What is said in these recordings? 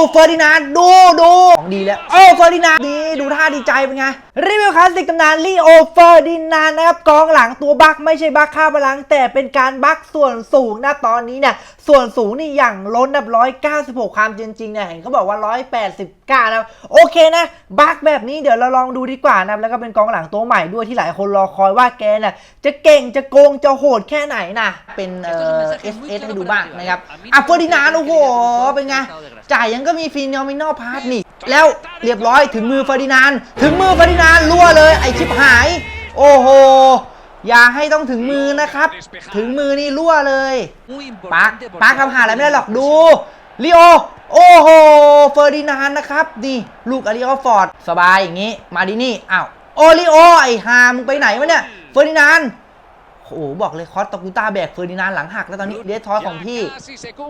ดูเฟอร์ดินานด์ดูดูของดีแล้วโอ้เฟอร์ดินานด์ดีดูท่าดีใจเป็นไง รีวิวคลาสสิกตำนานลีโอเฟอร์ดินานนะครับกองหลังตัวบักไม่ใช่บักค่าพลัง แต่เป็นการบักส่วนสูงนะตอนนี้เนี่ยส่วนสูงนี่อย่างล้นนับร้อยเก้าสิบหกความจริงๆเนี่ยเห็นเขาบอกว่าร้อยแปดสิบเก้านะโอเคนะบักแบบนี้เดี๋ยวเราลองดูดีกว่านะแล้วก็เป็นกองหลังตัวใหม่ด้วยที่หลายคนรอคอยว่าแกน่ะจะเก่งจะโกงจะโหดแค่ไหนนะเป็นเอ่อ S S ให้ดูบ้างนะครับอะเฟอร์ดินานโอ้โหเป็นไงจ่ายยังก็มีฟีนอมินอลพาร์ทนี่ แล้วเรียบร้อยถึงมือเฟอร์ดินานถึงมือเฟอร์ดินานรั่วเลยไอชิบหาย โอ้โหอย่าให้ต้องถึงมือนะครับ ถึงมือนี่รั่วเลยปาร์คปาร์คทำหาอะไรไม่ได้หรอกดูลีโอโอ้โหเฟอร์ดินานนะครับนี่ลูกอาริโอฟอร์ดสบายอย่างนี้ มาดินี่อ้าวโอลิโอไอฮามึงไปไหนวะเนี่ยเฟอร์ดินาน โอ้โหบอกเลยคอสตอกูต้าแบกเฟอร์ดินานด์หลังหักแล้วตอนนี้เดสทอยของพี่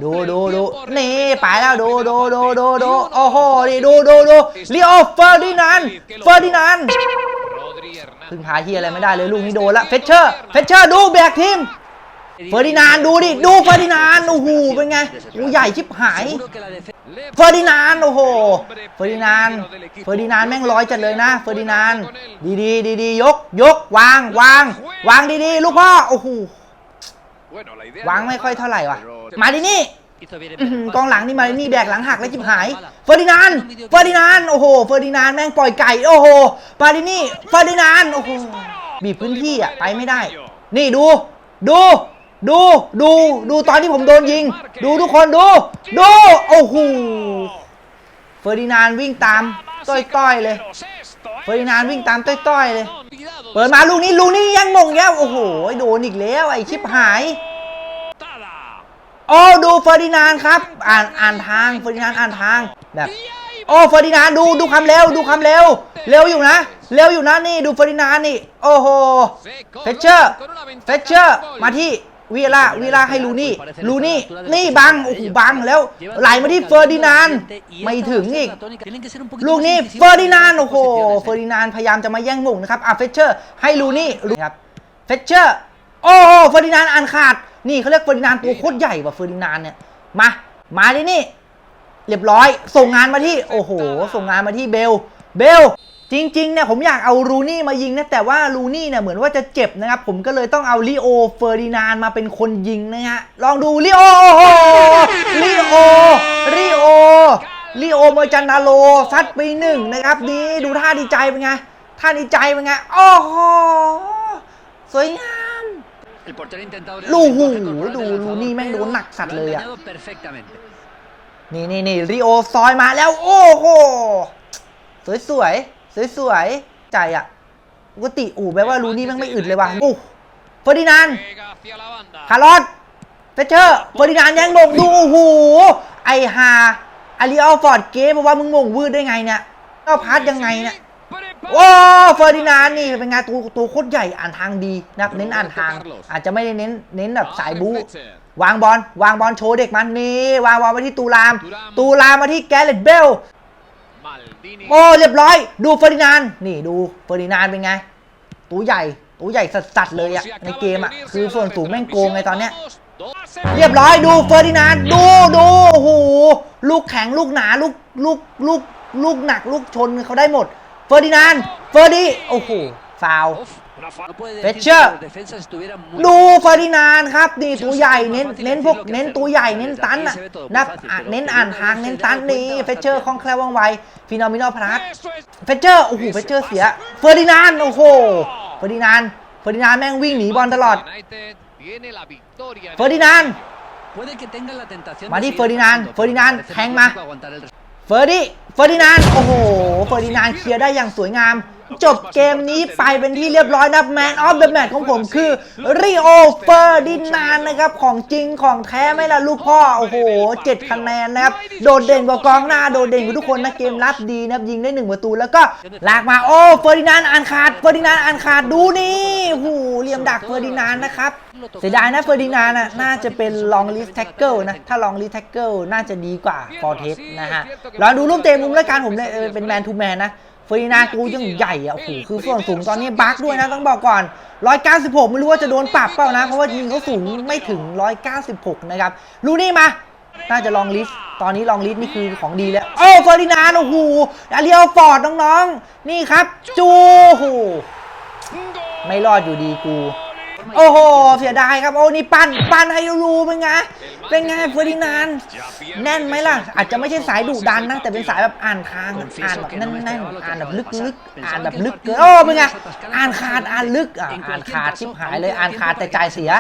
ดูดูดูนี่ไปแล้วดูดูดูดูดูโอ้โหนี่ดูดูดูลีโอเฟอร์ดินานด์เฟอร์ดินานด์พึ่งพาเฮียอะไรไม่ได้เลยลูกนี้โดนละเฟเชอร์เฟเชอร์ดูแบกทีม เฟอร์ดินานดูดิ ดูเฟอร์ดินานโอ้โหเป็นไงอูใหญ่ชิบหาย เฟอร์ดินานโอ้โห เฟอร์ดินานเฟอร์ดินานแม่งร้อยจัดเลยนะ เฟอร์ดินาน ดีดีดีดียก ยก วาง วาง วางดีดีลูกพ่อ โอ้โห วางไม่ค่อยเท่าไหร่ว่ะ มาดินี่กองหลังนี่มานี่แบกหลังหักแล้วจิบหาย เฟอร์ดินานเฟอร์ดินานโอ้โห เฟอร์ดินานแม่งปล่อยไก่ โอ้โหมาดินี่ เฟอร์ดินานโอ้โห บีบพื้นที่อะ ไปไม่ได้ นี่ดู ดู ดูดูดูตอนที่ผมโดนยิง ดูทุกคนดูดูโอ้โหเฟอร์ดินานด์วิ่งตามต้อยๆเลยเฟอร์ดินานด์วิ่งตามต้อยๆเลย เปิดมาลูกนี้ลูกนี้ยังมงแล้วโอ้โหโดนอีกแล้วไอ้ชิบหายโอ้ดูเฟอร์ดินานด์ครับ อ่านอ่านทางเฟอร์ดินานด์อ่านทางแบบโอ้เฟอร์ดินานด์ดูดูคำเร็วดูคำเร็วเร็วอยู่นะเร็วอยู่นะนี่ดูเฟอร์ดินานด์นี่โอ้โหเฟเชอร์เฟเชอร์มาที่ วีล่าวีล่าให้ลูนี่ลูนี่นี่บังโอ้โหบังแล้วไหลมาที่เฟอร์ดินานด์ไม่ถึงอีก ลูกนี้เฟอร์ดินานด์โอ้โหเฟอร์ดินานด์พยายามจะมาแย่งมงนะครับอะเฟเชอร์ ให้ลูนี่ลูครับเฟเชอร์โอ้โหเฟอร์ดินานด์อ่านขาด นี่เขาเรียกเฟอร์ดินานด์ตัวโคตรใหญ่ว่ะเฟอร์ดินานด์เนี่ยมามาดินี่ เรียบร้อย ส่งงานมาที่ โอ้โห ส่งงานมาที่เบล เบล จริงๆเนี่ยผมอยากเอารูนี่มายิงนะแต่ว่ารูนี่เนี่ยเหมือนว่าจะเจ็บนะครับ ผมก็เลยต้องเอาลิโอเฟอร์ดินานด์มาเป็นคนยิงนะฮะลองดูลิโอโอ้โหลิโอลิโอลิโอเมอร์จันนาโลซัดไปหนึ่งนะครับนี่ดูท่าดีใจเป็นไงท่าดีใจเป็นไงโอ้โหสวยงามลูหูดูลูนี่แม่งโดนหนักสัตว์เลยอะนี่นี่นี่ริโอซอยมาแล้ว โอ้โหสวยสวย สวยสวยๆใจอะปกติอู่แปลว่าลูนี่แม่งไม่อึดเลยว่ะโอ้เฟอร์ดินานด์คาร์ลอสเฟเชอร์เฟอร์ดินานด์ยังมงดูโอ้โหไอฮาอาริออลฟอร์ดเกมบอกว่ามึงมงวืดได้ไงเนี่ยก็พาร์ทยังไงเนี่ยโอ้เฟอร์ดินานด์นี่เป็นไงตัวตัวโคตรใหญ่อ่านทางดีนะครับเน้นอ่านทาง อาจจะไม่ได้เน้นเน้นแบบสายบู๊วางบอลวางบอลโชว์เด็กมันนี่วางบอลมาที่ตูราม ตูรามมาที่แกเรตเบล โอ้เรียบร้อย ดูเฟอร์ดินานด์นี่ดูเฟอร์ดินานด์เป็นไงตัวใหญ่ตัวใหญ่สัสๆเลยอะในเกมอะคือส่วนสูงแม่งโกงไงตอนเนี้ยเรียบร้อยดูเฟอร์ดินานด์ดูดูโอ้โหลูกแข็งลูกหนาลูกลูกลูกลูกหนักลูกชนเขาได้หมด เฟอร์ดินานด์เฟอร์ดิโอ้โหฟาว ล์ Fetcher ดูเฟอร์ดินานด์ครับนี่ตัวใหญ่เน้นเน้นพวกเน้นตัวใหญ่เน้นตันอะนะอะเน้นอ่านทางเน้นตันนี่เฟเชอร์คล่องแคล่วว่องไวฟินอมินอลพลัสเฟเชอร์โอ้โหเฟเชอร์เสียเฟอร์ดินานด์โอ้โหเฟอร์ดินานด์เฟอร์ดินานด์แม่งวิ่งหนีบอลตลอดเฟอร์ดินานด์มาที่เฟอร์ดินานด์เฟอร์ดินานด์แทงมาเฟอร์ดิเฟอร์ดินานด์โอ้โหเฟอร์ดินานด์เคลียร์ได้อย่างสวยงาม จบเกมนี้ไปเป็นที่เรียบร้อยนะแมนออฟเดอะแมตของผมคือริโอเฟอร์ดินานนะครับของจริงของแท้ไม่ละลูกพ่อ โอ้โหเจ็ดคะแนนนะครับ โดดเด่นกว่ากองหน้า โดดเด่นกว่าทุกคนนะเกมรับดีนะครับยิงได้หนึ่งประตูแล้วก็ลากมาโอ้เฟอร์ดินานอ่านขาดเฟอร์ดินานอ่านขาดดูนี่โอ้โหเหลี่ยมดักเฟอร์ดินานนะครับเสียดายนะเฟอร์ดินานน่าจะเป็นลองลิสแท็กเกิลนะถ้าลองลิสแท็กเกิลน่าจะดีกว่าฟอร์เทสนะฮะลองดูรูปเต็มมุมแล้วกันผมเลยเป็นแมนทูแมนนะ ฟรีนากูยังใหญ่อะโอ้โหคือส่วนสูงตอนนี้บักด้วยนะต้องบอกก่อน 196 ไม่รู้ว่าจะโดนปรับเปล่านะ เพราะว่ายิงเขาสูงไม่ถึง 196 นะครับลูนี่มา น่าจะลองลิสต์ตอนนี้ลองลิสต์นี่คือของดีแล้ว โอ้เฟอร์ดินานโอ้โหอาเรียลฟอร์ดน้องๆ นี่ครับ จูโอ้โหไม่รอดอยู่ดีกู โอ้โห เสียดายครับ โอ้นี่ปั้นปั้นให้รูเป็นไง เป็นไงเฟอร์ดินานด์แน่นไหมล่ะ อาจจะไม่ใช่สายดุดันนะ แต่เป็นสายแบบอ่านทางอ่านแบบแน่นๆอ่านแบบลึกๆอ่านแบบลึกเกินโอ้เป็นไงอ่านขาดอ่านลึกอ่านขาดชิบหายเลยอ่านขาดแต่จ่ายเสีย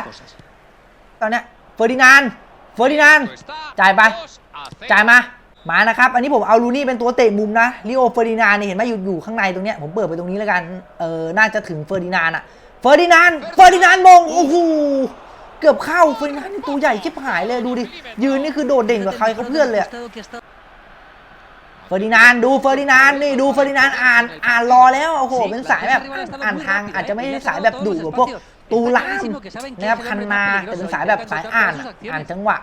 ตอนเนี้ยเฟอร์ดินานด์เฟอร์ดินานด์จ่ายไปจ่ายมามานะครับ อันนี้ผมเอาลูนี่เป็นตัวเตะมุมนะลิโอเฟอร์ดินานด์เนี่ยเห็นไหมอยู่อยู่ข้างในตรงเนี้ยผมเปิดไปตรงนี้แล้วกัน เออ น่าจะถึงเฟอร์ดินานด์อะ เฟอร์ดินานด์เฟอร์ดินานด์มงโอ้โหเกือบเข้าเฟอร์ดินานด์นี่ตัวใหญ่ชิบหายเลยดูดิยืนนี่คือโดดเด่นกว่าใครเขาเพื่อนเลยอะเฟอร์ดินานด์ดูเฟอร์ดินานด์นี่ดูเฟอร์ดินานด์อ่านอ่านรอแล้วโอ้โหเป็นสายแบบอ่านทางอาจจะไม่ได้สายแบบดุแบบพวกตูลามนะครับคันนาแต่เป็นสายแบบสายอ่านอะอ่านจังหวะ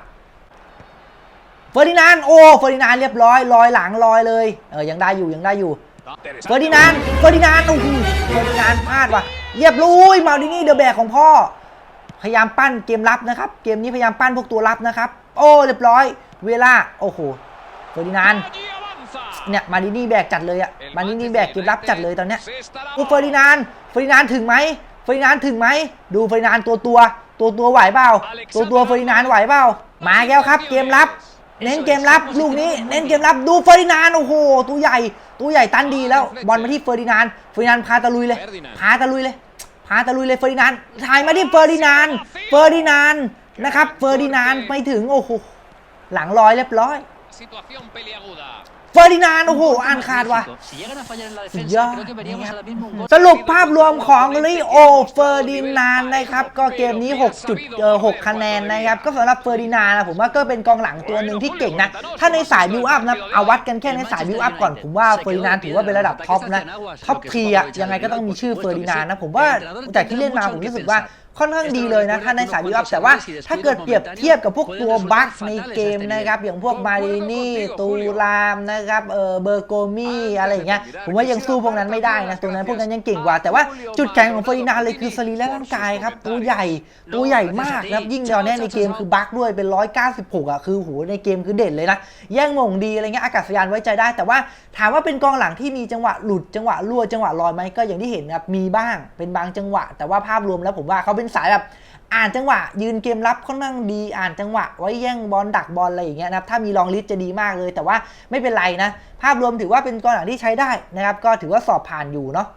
เฟอร์ดินานด์โอ้เฟอร์ดินานด์เรียบร้อยลอยหลังลอยเลยเออยังได้อยู่ยังได้อยู่ เฟอร์ดินานเฟอร์ดินานโอ้โหเฟอร์ดินานพลาดว่ะเรียบร้อยมาดินี่เดอะแบกของพ่อ พยายามปั้นเกมรับนะครับ เกมนี้พยายามปั้นพวกตัวรับนะครับ โอ้เรียบร้อย เวลาโอ้โหเฟอร์ดินานเนี่ยมาดินี่แบกจัดเลยอะมาดินี่แบกเกมรับจัดเลยตอนเนี้ยอูเฟอร์ดินานเฟอร์ดินานถึงไหมเฟอร์ดินานถึงไหมดูเฟอร์ดินานตัวตัวตัวตัวไหวเปล่าตัวตัวเฟอร์ดินานไหวเปล่ามาแก้วครับ เกมรับ เน้นเกมรับลูกนี้เน้นเกมรับดูเฟอร์ดินานด์โอ้โหตัวใหญ่ตัวใหญ่ตันดีแล้วบอลมาที่เฟอร์ดินานด์เฟอร์ดินานด์พาตะลุยเลยพาตะลุยเลยพาตะลุยเลยเฟอร์ดินานด์ถ่ายมาที่เฟอร์ดินานด์เฟอร์ดินานด์นะครับเฟอร์ดินานด์ไม่ถึงโอ้โหหลังลอยเรียบร้อย Situación peliaguda. เฟอร์ดินานด์โอ้โห อ่านขาดว่ะ Si llegan a fallar en la Ya, defensa, creo que veríamos ya. ahora mismo un gol. สรุปภาพรวมของลิโอเฟอร์ดินานด์นะครับ ก็เกมนี้6จุดเออ6คะแนนนะครับ ก็สำหรับเฟอร์ดินานด์นะผมว่าก็เป็นกองหลังตัวหนึ่งที่เก่งนะ ถ้าในสายบิวอัพนะเอาวัดกันแค่ในสายบิวอัพก่อน ผมว่าเฟอร์ดินานด์ถือว่าเป็นระดับท็อปนะ ท็อปทีอะยังไงก็ต้องมีชื่อเฟอร์ดินานด์นะ ผมว่าจากที่เล่นมาผมรู้สึกว่า ค่อนข้างดีเลยนะถ้าในสายบิวอัพแต่ว่าถ้าเกิดเปรียบเทียบกับพวกตัวบัคในเกมนะครับอย่างพวกมารินี่ตูรามนะครับเออเบอร์โกมี่อะไรอย่างเงี้ยผมว่ายังสู้พวกนั้นไม่ได้นะตรงนั้นพวกนั้นยังเก่งกว่า แต่ว่าจุดแข็งของเฟอร์ดินานด์เลยคือสรีระร่างกายครับตัวใหญ่ตัวใหญ่มากนะครับยิ่งตอนเนี้ยในเกมคือบัคด้วยเป็น 196 อะคือโหในเกมคือเด่นเลยนะแย่งหม่งดีอะไรเงี้ยอากาศยานไว้ใจได้ แต่ว่าถามว่าเป็นกองหลังที่มีจังหวะหลุดจังหวะรั่วจังหวะลอยไหมก็อย่างที่เห็นนะครับมีบ้างเป็นบางจังหวะ แต่ว่าภาพรวมแล้วผมว่าเขาเป็นสายแบบอ่านจังหวะ ยืนเกมรับค่อนข้างดีอ่านจังหวะ ไว้แย่งบอลดักบอลอะไรอย่างเงี้ยนะครับถ้ามีลองลิสจะดีมากเลย แต่ว่าไม่เป็นไรนะ ภาพรวมถือว่าเป็นกองหลังที่ใช้ได้นะครับ ก็ถือว่าสอบผ่านอยู่เนาะ